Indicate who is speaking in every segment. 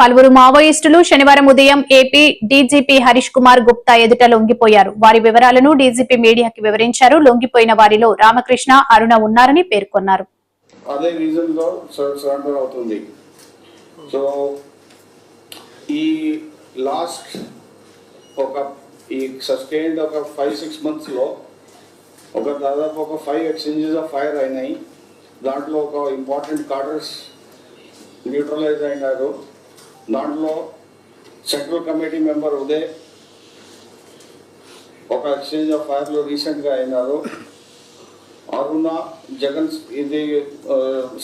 Speaker 1: పలువురు మావోయిస్టులు శనివారం ఉదయం ఏపీ డీజీపీ హరీష్ కుమార్ గుప్తా ఎదుట లొంగిపోయారు. వారి వివరాలను డీజీపీ మీడియాకి వివరించారు. లొంగిపోయిన వారిలో రామకృష్ణ అరుణ ఉన్నారని పేర్కొన్నారు.
Speaker 2: అదే సరెండర్ అవుతుంది. సో ఈ లాస్ట్ ఒక ఈ సస్టైన్డ్ ఒక ఫైవ్ సిక్స్ ఒక దాదాపు ఒక ఫైవ్ ఎక్స్చేంజెస్ ఆఫ్ ఫైర్ అయినాయి. దాంట్లో ఒక ఇంపార్టెంట్ కార్డర్స్ న్యూట్రలైజ్ అయినారు. దాంట్లో సెంట్రల్ కమిటీ మెంబర్ ఉదయ్ ఒక ఎక్స్చేంజ్ ఆఫ్ ఫైర్లో రీసెంట్గా అయినారు. అరుణ జగన్ ఇది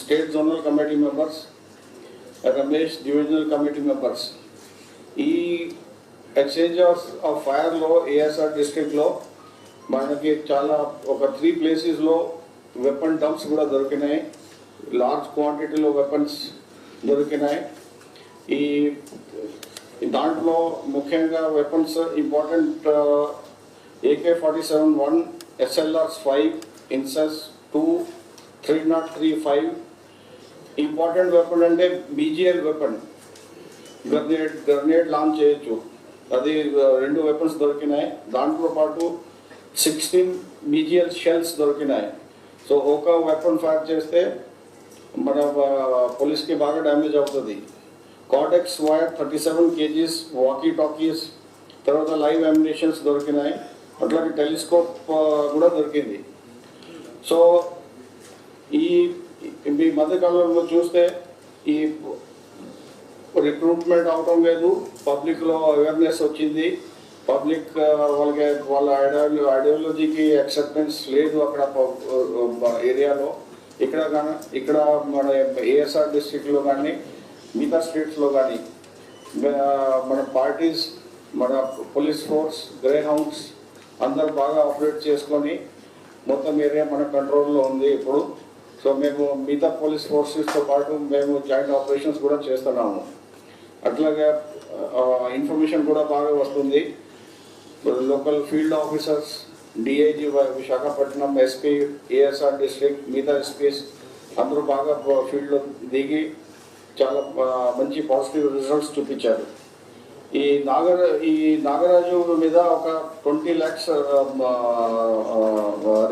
Speaker 2: state zonal committee members Ramesh divisional committee members. ఈ ఎక్స్చేంజ్ ఆఫ్ ఆఫ్ ఫైర్లో ఏఎస్ఆర్ డిస్ట్రిక్ట్లో మనకి చాలా ఒక త్రీ ప్లేసెస్లో వెపన్ డంప్స్ కూడా దొరికినాయి. లార్జ్ క్వాంటిటీలో వెపన్స్ దొరికినాయి. ఈ దాంట్లో ముఖ్యంగా weapons important AK forty seven one SLRs five inches two three not three five important weapon అంటే BGL weapon grenade grenade launch చేయొచ్చు. అది uh, రెండు వెపన్స్ దొరికినాయి. దాంట్లో పాటు సిక్స్టీన్ బీజిఎల్ షెల్స్ దొరికినాయి. సో ఒక వెపన్ ఫైర్ చేస్తే మన uh, పోలీస్కి బాగా డ్యామేజ్ అవుతుంది. Cordex wire thirty seven kgs walkie talkies తర్వాత లైవ్ అమ్యునేషన్స్ దొరికినాయి. అట్లాగే టెలిస్కోప్ కూడా దొరికింది. సో ఈ ఈ మధ్యకాలంలో చూస్తే ఈ రిక్రూట్మెంట్ అవటం లేదు. పబ్లిక్లో అవేర్నెస్ వచ్చింది. పబ్లిక్ వాళ్ళకి వాళ్ళ ఐడియాలజీ ఐడియాలజీకి అక్సెప్టెన్స్ లేదు అక్కడ ఏరియాలో ఇక్కడ కానీ ఇక్కడ మన ఏఎస్ఆర్ డిస్టిక్లో కానీ మిగతా స్టేట్స్లో కానీ మన పార్టీస్ మన పోలీస్ ఫోర్స్ గ్రే హౌండ్స్ అందరు బాగా ఆపరేట్ చేసుకొని మొత్తం ఏరియా మన కంట్రోల్లో ఉంది ఇప్పుడు. సో మేము మిగతా పోలీస్ ఫోర్సెస్తో పాటు మేము జాయింట్ ఆపరేషన్స్ కూడా చేస్తున్నాము. అట్లాగే ఇన్ఫర్మేషన్ కూడా బాగా వస్తుంది. Local field officers DIG Visakhapatnam SP ASR district మిగతా ఎస్పీస్ అందరూ బాగా ఫీల్డ్లో దిగి చాలా మంచి పాజిటివ్ రిజల్ట్స్ చూపించారు. ఈ నాగర ఈ నాగరాజు మీద ఒక ట్వంటీ ల్యాక్స్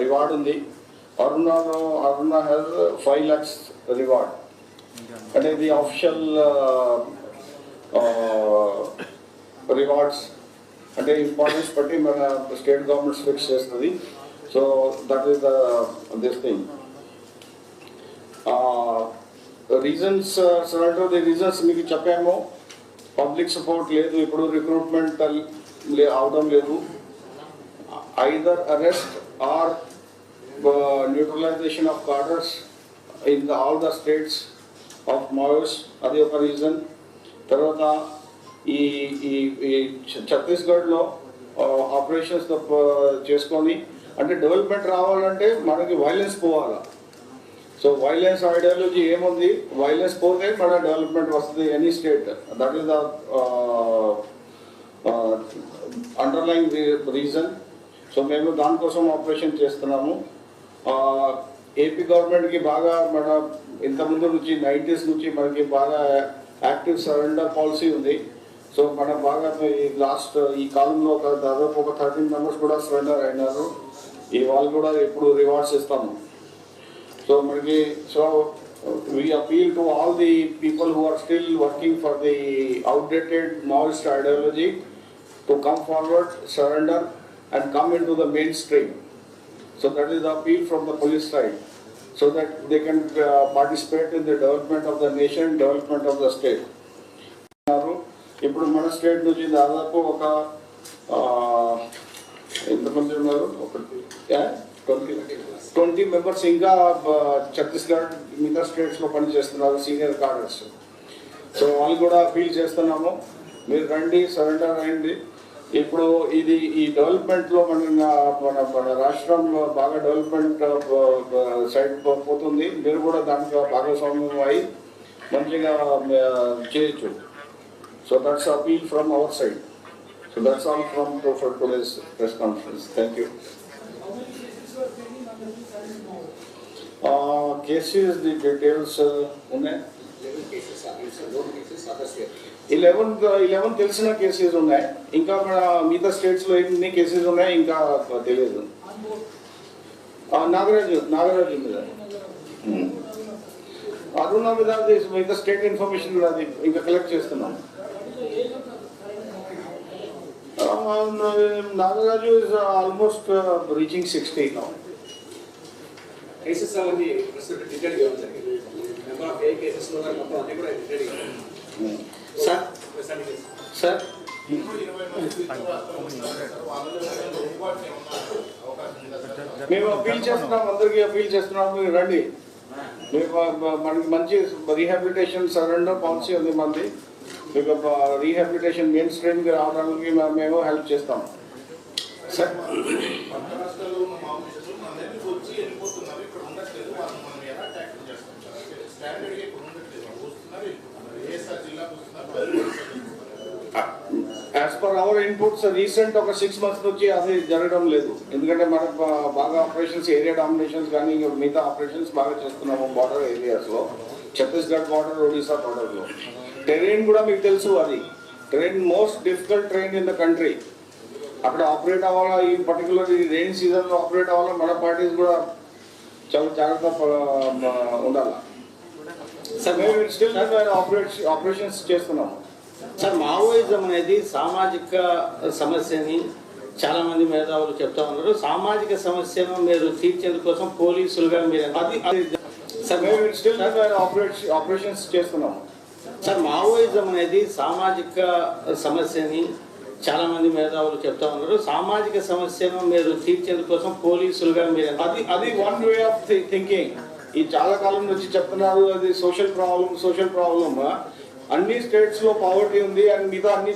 Speaker 2: రివార్డ్ ఉంది. అరుణలో అరుణ హెల్ ఫైవ్ ల్యాక్స్ రివార్డ్ అంటే ఇది ఆఫిషియల్ రివార్డ్స్ అంటే ఇంపార్టెన్స్ బట్టి మన స్టేట్ గవర్నమెంట్ ఫిక్స్ చేస్తుంది. So that is the this thing reasons surrender the reasons మీకు చెప్పాము. పబ్లిక్ సపోర్ట్ లేదు ఇప్పుడు రిక్రూట్మెంట్ అవడం లేదు. Either arrest or neutralisation of cadres in the all the states of Maoists అది ఒక రీజన్ తర్వాత ఈ ఈ ఈ ఛత్తీస్గఢ్లో ఆపరేషన్స్ uh, చేసుకొని అంటే డెవలప్మెంట్ రావాలంటే మనకి వైలెన్స్ పోవాలా? సో వైలెన్స్ ఐడియాలజీ ఏముంది? వైలెన్స్ పోతే మన డెవలప్మెంట్ వస్తుంది any state that is the underline reason so మేము దానికోసం ఆపరేషన్ చేస్తున్నాము. Uh, ఏపీ గవర్నమెంట్కి బాగా మన ఇంతకుముందు నుంచి నైంటీస్ నుంచి మనకి బాగా యాక్టివ్ సరెండర్ పాలసీ ఉంది. సో మన బాగా ఈ లాస్ట్ ఈ కాలంలో ఒక దాదాపు ఒక థర్టీన్ మెంబర్స్ కూడా సరెండర్ అయినారు. ఈ వాళ్ళు కూడా ఇప్పుడు రివార్డ్స్ ఇస్తాము. So మనకి so we appeal to all the people who are still working for the outdated Maoist ideology to come forward, surrender and come into the mainstream. So that is the appeal from the police side, so that they can uh, participate in the development of the nation, development of the state. ఉన్నారు. ఇప్పుడు మన state నుంచి దాదాపు ఒక ఆ, ఎంతమంది ఉన్నారు ఒకటి ట్వంటీ ట్వంటీ మెంబర్స్ ఇంకా ఛత్తీస్గఢ్ మిగతా స్టేట్స్లో పనిచేస్తున్నారు సీనియర్ కార్డర్స్ సో వాళ్ళు కూడా ఫీల్ చేస్తున్నాము. మీరు రండి సరెండర్ అయింది. ఇప్పుడు ఇది ఈ డెవలప్మెంట్లో మన మన మన రాష్ట్రంలో బాగా డెవలప్మెంట్ సైడ్ పోతుంది. మీరు కూడా దాంట్లో భాగస్వామ్యం అయి మంచిగా చేయొచ్చు. So that's appeal from our side so that's all from for today's press conference thank you cases the details ఉన్నాయి
Speaker 3: Eleven cases are, it's eleven cases, others were.
Speaker 2: Eleven eleven తెలిసిన కేసెస్ ఉన్నాయి ఇంకా మన మిగతా స్టేట్స్లో ఎన్ని కేసెస్ ఉన్నాయి ఇంకా తెలియదు ఆ, నాగరాజు నాగరాజు మీద ఉమ్. అరుణ మీద అది మిగతా స్టేట్ ఇన్ఫర్మేషన్ కూడా అది ఇంకా కలెక్ట్ చేస్తున్నాం Nagaraju is almost reaching sixty
Speaker 3: cases అవన్నీ ప్రస్తుతం డిటెక్ట్ చేయడం జరిగింది నెంబర్ ఆఫ్ ఏ కేసెస్లో కానీ మొత్తం అన్ని కూడా డిటెక్ట్ చేయడం
Speaker 2: సార్ సార్ మేము అప్పీల్ చేస్తున్నాం అందరికీ అప్పీల్ చేస్తున్నాం. మీరు రండి. మనకి మంచి రీహాబిలిటేషన్ సరెండర్ పాలసీ ఉంది మంది. మీకు రీహాబిలిటేషన్ మెయిన్ స్ట్రీమ్కి రావడానికి మేము హెల్ప్ చేస్తాం. సార్
Speaker 4: మనం
Speaker 2: as per our inputs recent ఒక సిక్స్ మంత్స్ నుంచి అది జరగడం లేదు. ఎందుకంటే మనకు బా- బాగా ఆపరేషన్స్ ఏరియా డామినేషన్స్ కానీ మిగతా ఆపరేషన్స్ బాగా చేస్తున్నాము బార్డర్ ఏరియాస్లో ఛత్తీస్గఢ్ బార్డర్ ఒడిశా బార్డర్లో టెరైన్ కూడా మీకు తెలుసు అది. Train most difficult train in the country అక్కడ ఆపరేట్ అవ్వాలా? ఈ పర్టికులర్ ఈ రెయిన్ సీజన్లో ఆపరేట్ అవ్వాలా? మన పార్టీస్ కూడా చాలా జాగ్రత్త ఉండాలి? సార్ మేము స్టిల్ ఆపరేషన్ ఆపరేషన్స్ చేస్తున్నాము
Speaker 5: సార్ మావోయిజం అనేది సామాజిక సమస్యని చాలా మంది మేధావులు చెప్తా ఉన్నారు. సామాజిక సమస్యను మీరు తీర్చేందుకు కోసం పోలీసులుగా మీరు
Speaker 2: అది సార్ మేము స్టిల్ ఆపరేషన్ ఆపరేషన్స్ చేస్తున్నాము
Speaker 5: సార్ మావోయిజం అనేది సామాజిక సమస్యని చాలా మంది మేధావులు చెప్తా ఉన్నారు. సామాజిక సమస్యను మీరు తీర్చేందు కోసం పోలీసులుగా మీరు
Speaker 2: అది అది వన్ వే ఆఫ్ థింకింగ్ ఈ చాలా కాలం నుంచి చెప్తున్నారు అది సోషల్ ప్రాబ్లం సోషల్ ప్రాబ్లమ్ అన్ని స్టేట్స్లో పావర్టీ ఉంది అండ్ మిగతా అన్ని